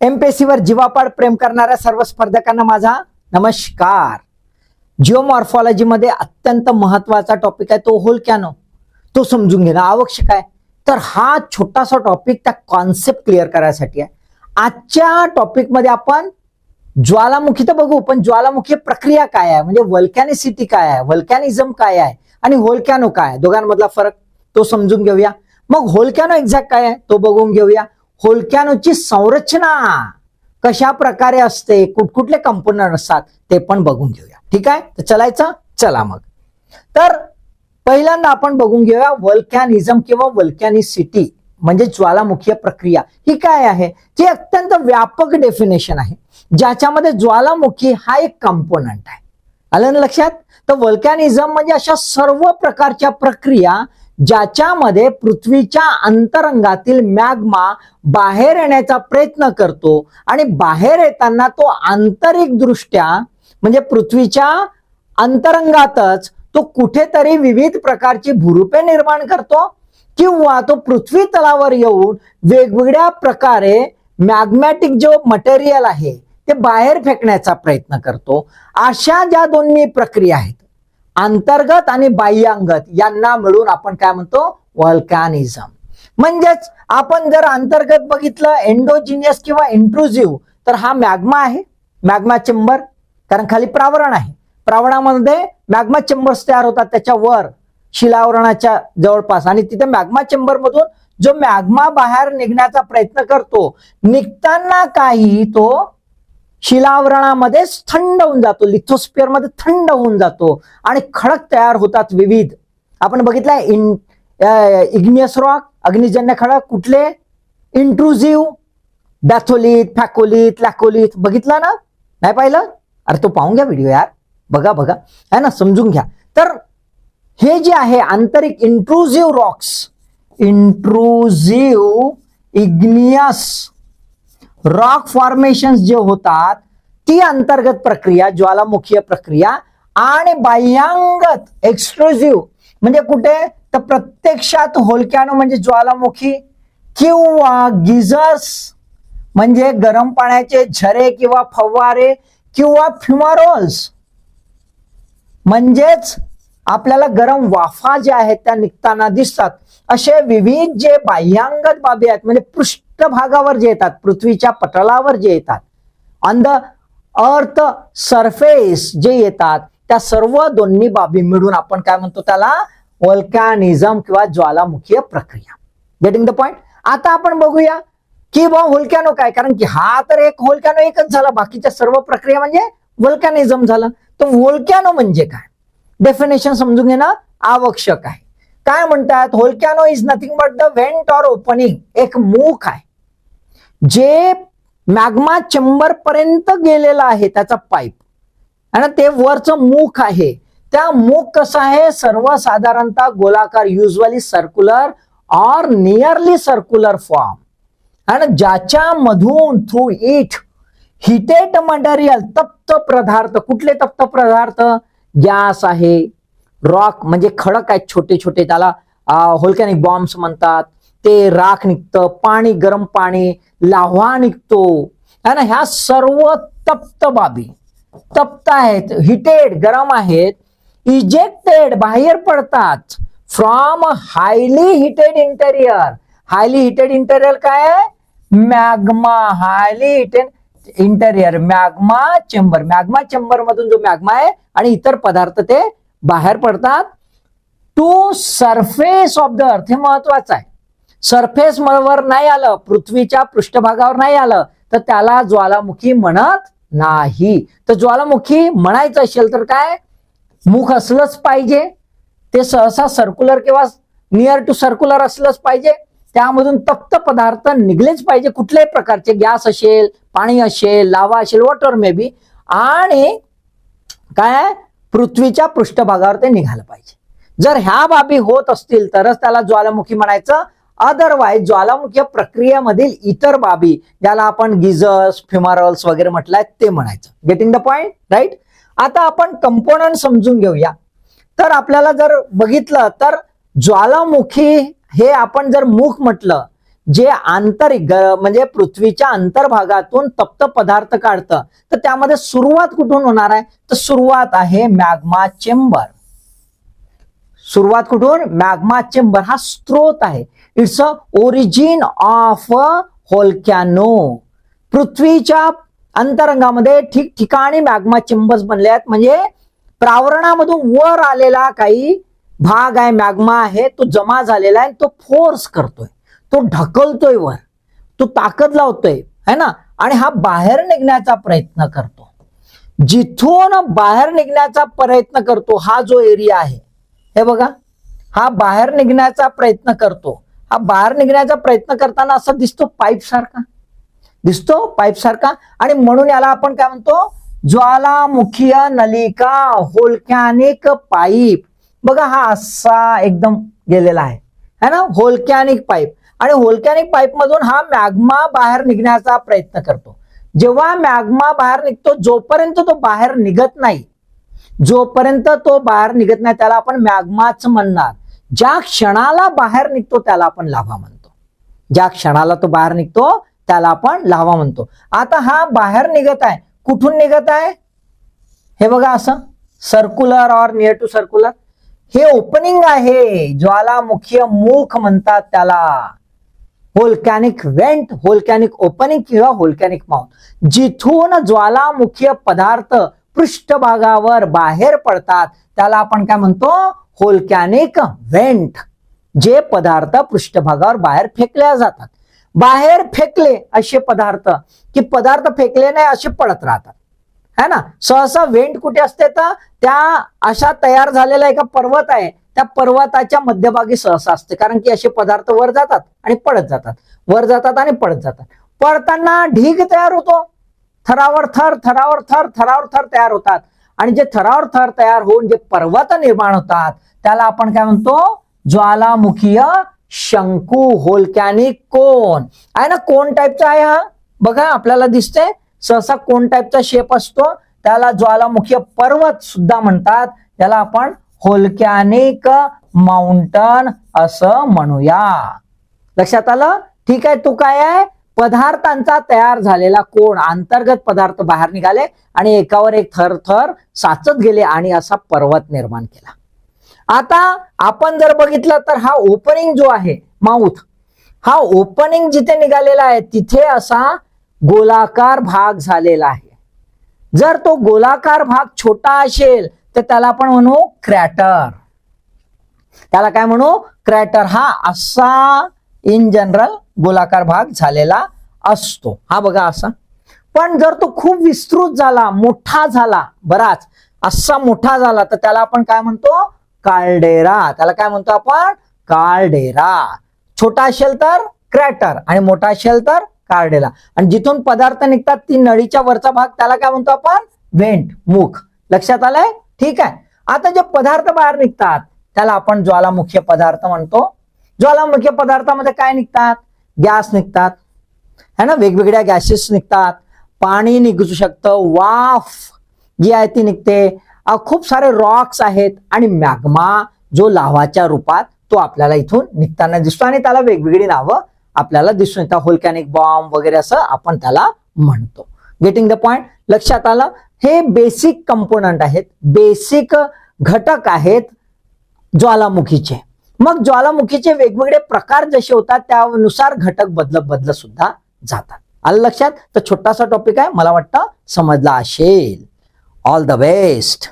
एमपीएससीवर जीवापाड प्रेम करणाऱ्या सर्व स्पर्धकांना माझा नमस्कार. जिओमॉर्फॉलॉजीमध्ये अत्यंत महत्त्वाचा टॉपिक आहे तो होल कॅनो तो समजून घेणं आवश्यक आहे. तर हा छोटासा टॉपिक त्या कॉन्सेप्ट क्लिअर करायसाठी आहे. आजच्या टॉपिकमध्ये आपण ज्वालामुखी तर बघू पण ज्वालामुखी प्रक्रिया काय आहे? म्हणजे वल्कॅनिसिटी काय आहे? वल्कॅनिझम काय आहे? आणि होलकॅनो काय आहे? दोघांमधला फरक तो समजून घेऊया. मग होलकॅनो एक्झॅक्ट काय आहे? तो बघून घेऊया. होलक्यानोची संरचना कशा प्रकारे असते कुठकुठले कंपोनंट असतात ते पण बघून घेऊया. ठीक आहे? तर चलायचं? चला मग. तर पहिल्यांदा आपण बघून घेऊया वल्कॅनिझम किंवा वल्कॅनिसिटी म्हणजे ज्वालामुखीय प्रक्रिया. ही काय आहे? ती अत्यंत व्यापक डेफिनेशन आहे. ज्याच्यामध्ये ज्वालामुखी हा एक कंपोनंट आहे. आलं ना लक्षात? तर वल्कॅनिझम म्हणजे अशा सर्व प्रकारच्या प्रक्रिया ज्याच्यामध्ये पृथ्वीच्या अंतरंगातील मॅग्मा बाहेर येण्याचा प्रयत्न करतो आणि बाहेर येताना तो आंतरिक दृष्ट्या म्हणजे पृथ्वीच्या अंतरंगातच तो कुठेतरी विविध प्रकारची भुरुपे निर्माण करतो किंवा तो पृथ्वी तलावर येऊन वेगवेगळ्या प्रकारे मॅग्मॅटिक जो मटेरियल आहे ते बाहेर फेकण्याचा प्रयत्न करतो. अशा ज्या दोन्ही प्रक्रिया आहेत अंतर्गत आणि बाह्यांगत यांना मिळून आपण काय म्हणतो? वल्कॅनिझम म्हणजेच आपण जर अंतर्गत बघितलं एन्डोजिनियस किंवा इंट्रुझिव्ह तर हा मॅग्मा आहे. मॅग्मा चेंबर कारण खाली प्रावरण आहे. प्रावरणामध्ये मॅग्मा चेंबर्स तयार होतात त्याच्यावर शिलावरणाच्या जवळपास. आणि तिथे मॅग्मा चेंबर मधून जो मॅग्मा बाहेर निघण्याचा प्रयत्न करतो निघताना काही तो शिलावरणामध्येच थंड होऊन जातो लिथोस्फिअरमध्ये थंड होऊन जातो आणि खडक तयार होतात विविध. आपण बघितलंय इन इग्नियस रॉक अग्निजन्य खडक कुठले? इंट्रुझिव्ह बॅथोलिथ फॅकोलित लॅकोलित बघितला ना? नाही पाहिलं? अरे तो पाहून घ्या व्हिडिओ यार. बघा बघा. है ना? समजून घ्या. तर हे जे आहे आंतरिक intrusive rocks intrusive igneous rock formation जे होतात ती अंतर्गत प्रक्रिया ज्वालामुखीय प्रक्रिया आणि बाह्यांगत एक्सक्लुझिव्ह म्हणजे कुठे? तर प्रत्यक्षात होलक्यानो म्हणजे ज्वालामुखी किंवा गिझर्स म्हणजे गरम पाण्याचे झरे किंवा फवारे किंवा फ्युमारोल्स म्हणजेच आपल्याला गरम वाफा ज्या आहेत त्या निघताना दिसतात. असे विविध जे बाह्यांगत बाबी आहेत म्हणजे पृष्ठभागावर जे येतात पृथ्वीच्या पटलावर जे येतात ऑन द अर्थ सरफेस जे येतात त्या सर्व दोन्ही बाबी मिळून आपण काय म्हणतो त्याला? वल्कॅनिझम किंवा ज्वालामुखीय प्रक्रिया. गेटिंग द पॉइंट आता आपण बघूया की बा होलकॅनो काय? कारण की हा तर एक होलकॅनो एकच झाला. बाकीच्या सर्व प्रक्रिया म्हणजे वल्कॅनिझम झालं. तर व्होल्कॅनो म्हणजे काय? डेफिनेशन समजून घेणं आवश्यक आहे. काय म्हणतात? Volcano is nothing but the vent or opening एक मुख आहे. जे मॅग्मा चेंबर पर्यंत गेलेला आहे त्याचा पाईप आणि ते वरचं मुख आहे. त्या मुख कसं आहे? सर्वसाधारणतः गोलाकार usually circular or nearly circular form आणि ज्याच्या मधून थ्रू इट हिटेड मटेरियल तप्त पदार्थ कुठले तप्त पदार्थ? गॅस आहे रॉक म्हणजे खडक आहेत छोटे छोटे त्याला होलकॅनिक बॉम्ब्स म्हणतात. ते राख निघतं पाणी गरम पाणी लाव्हा निघतो. है ना ह्या सर्व तप्त बाबी. तप्त आहेत हिटेड गरम आहेत इजेक्टेड बाहेर पडतात. From highly heated interior highly heated interior काय आहे? Magma highly heated interior magma chamber magma chamber मधून जो मॅग्मा आहे आणि इतर पदार्थ ते बाहेर पडतात. To surface of the earth हे महत्वाचं आहे. सरफेस वर नाही आलं पृथ्वीच्या पृष्ठभागावर नाही आलं तर त्याला ज्वालामुखी म्हणत नाही. तर ज्वालामुखी म्हणायचं असेल तर काय? मुख असलंच पाहिजे. ते सहसा सर्क्युलर किंवा नियर टू सर्क्युलर असलंच पाहिजे. त्यामधून तप्त पदार्थ निघलेच पाहिजे. कुठल्याही प्रकारचे गॅस असेल पाणी असेल लावा असेल वॉटर मे बी आणि काय पृथ्वीच्या पृष्ठभागावर ते निघालं पाहिजे. जर ह्या बाबी होत असतील तरच त्याला ज्वालामुखी म्हणायचं. अदरवाईज ज्वालामुखी प्रक्रियेमधील इतर बाबी ज्याला आपण गिझर्स फिमारल्स वगैरे म्हटलंय ते म्हणायचं. गेटिंग द पॉइंट राईट आता आपण कंपोनंट समजून घेऊया. तर आपल्याला जर बघितलं तर ज्वालामुखी हे आपण जर मुख म्हटलं जे आंतरिक म्हणजे पृथ्वीच्या अंतर्भागातून तप्त पदार्थ काढतं तर त्यामध्ये सुरुवात कुठून होणार आहे? तर सुरुवात आहे मॅग्मा चेंबर. सुरुवात कुठून? Magma chamber. हा स्त्रोत आहे. It's a origin of volcano पृथ्वीच्या अंतरंगामध्ये ठिकठिकाणी मॅग्मा चेंबर्स बनले आहेत. म्हणजे प्रावरणामधून वर आलेला काही भाग आहे मॅग्मा आहे तो जमा झालेला आहे तो फोर्स करतोय. तो ढकलतोय वर. तो ताकद लावतोय है ना? आणि हा बाहेर निघण्याचा प्रयत्न करतो. जिथून बाहेर निघण्याचा प्रयत्न करतो हा जो एरिया आहे हे बघा. हा बाहेर निघण्याचा प्रयत्न करतो. हा बाहेर निघण्याचा प्रयत्न करताना असा दिसतो पाईप सारखा. दिसतो पाईप सारखा. आणि म्हणून याला आपण काय म्हणतो? ज्वालामुखीय नलिका होलकॅनिक पाईप. बघा हा असा एकदम गेलेला आहे. है ना? Volcanic pipe. आणि होलकॅनिक पाईप मधून हा मॅग्मा बाहेर निघण्याचा प्रयत्न करतो. जेव्हा मॅग्मा बाहेर निघतो जोपर्यंत तो बाहेर निघत नाही जोपर्यंत तो बाहेर निघत नाही त्याला आपण मॅग्माच म्हणणार. ज्या क्षणाला बाहेर निघतो त्याला आपण लाव्हा म्हणतो. ज्या क्षणाला तो बाहेर निघतो त्याला आपण लाव्हा म्हणतो. आता हा बाहेर निघत आहे. कुठून निघत आहे? हे बघा असं. Circular or near to circular. हे ओपनिंग आहे ज्वालामुखीय मुख म्हणतात त्याला. होलकॅनिक वेंट होलकॅनिक ओपनिंग किंवा होलकॅनिक माउंट जिथून ज्वालामुखीय पदार्थ पृष्ठभागावर बाहेर पडतात त्याला आपण काय म्हणतो? होलकॅनिक वेंट जे पदार्थ पृष्ठभागावर बाहेर फेकल्या जातात. बाहेर फेकले असे पदार्थ की पदार्थ फेकले नाही असे पडत राहतात. है ना? सहसा वेंट कुठे असते तर त्या अशा तयार झालेला एका पर्वत आहे. त्या पर्वताच्या मध्यभागी सहसा असते. कारण की असे पदार्थ वर जातात आणि पडत जातात. वर जातात आणि पडत जातात. पडताना ढीग तयार होतो. थरावर थर थरावर थर थरावर थर तयार होतात. आणि जे थरावर थर तयार होऊन जे पर्वत निर्माण होतात त्याला आपण काय म्हणतो? ज्वालामुखीय शंकू होलकॅनिक कोण? आहे ना? कोण टाईपचा आहे हा? बघा आपल्याला दिसते सहसा कोण टाईपचा शेप असतो त्याला ज्वालामुखीय पर्वत सुद्धा म्हणतात त्याला आपण होलकॅनिक माउंटन असं म्हणूया. लक्षात आलं? ठीक आहे तू काय आहे? पदार्थांचा तयार झालेला कोण? अंतर्गत पदार्थ बाहेर निघाले आणि एकावर एक थर थर साचत गेले आणि असा पर्वत निर्माण केला. आता आपण जर बघितलं तर हा ओपनिंग जो आहे माउथ हा ओपनिंग जिथे निघालेला आहे तिथे असा गोलाकार भाग झालेला आहे. जर तो गोलाकार भाग छोटा असेल तर त्याला आपण म्हणू क्रॅटर. त्याला काय म्हणू? क्रॅटर. हा असा इन जनरल गोलाकार भाग झालेला असतो. हा बघा असा. पण जर तो खूप विस्तृत झाला मोठा झाला बराच असा मोठा झाला तर त्याला आपण काय म्हणतो? कालडेरा. त्याला काय म्हणतो आपण? कालडेरा. छोटा असेल तर क्रॅटर आणि मोठा असेल तर कार्डेला आणि जिथून पदार्थ निघतात ती नळीच्या वरचा भाग त्याला काय म्हणतो आपण? वेंट मुख लक्षात आलंय? ठीक आहे. आता जे पदार्थ बाहेर निघतात त्याला आपण ज्वालामुखी पदार्थ म्हणतो. ज्वालामुखी पदार्थामध्ये काय निघतात? गॅस निघतात. है ना? वेगवेगळ्या गॅसेस निघतात. पाणी निघू शकतं. वाफ जी आहे ती निघते. खूप सारे रॉक्स आहेत. आणि मॅग्मा जो लावाच्या रूपात तो आपल्याला इथून निघताना दिसतो. आणि त्याला वेगवेगळी नावं आपल्याला दिसून येतात होलकॅनिक बॉम्ब वगैरे असं आपण त्याला म्हणतो. गेटिंग द पॉइंट लक्षात आलं? हे बेसिक कंपोनंट आहेत. बेसिक घटक आहेत ज्वालामुखीचे. मग ज्वालामुखीचे वेगवेगळे प्रकार जसे होतात त्यानुसार घटक बदलत बदलत सुद्धा जातात. आलं लक्षात? तर छोटासा टॉपिक आहे. मला वाटतं समजला असेल. All the best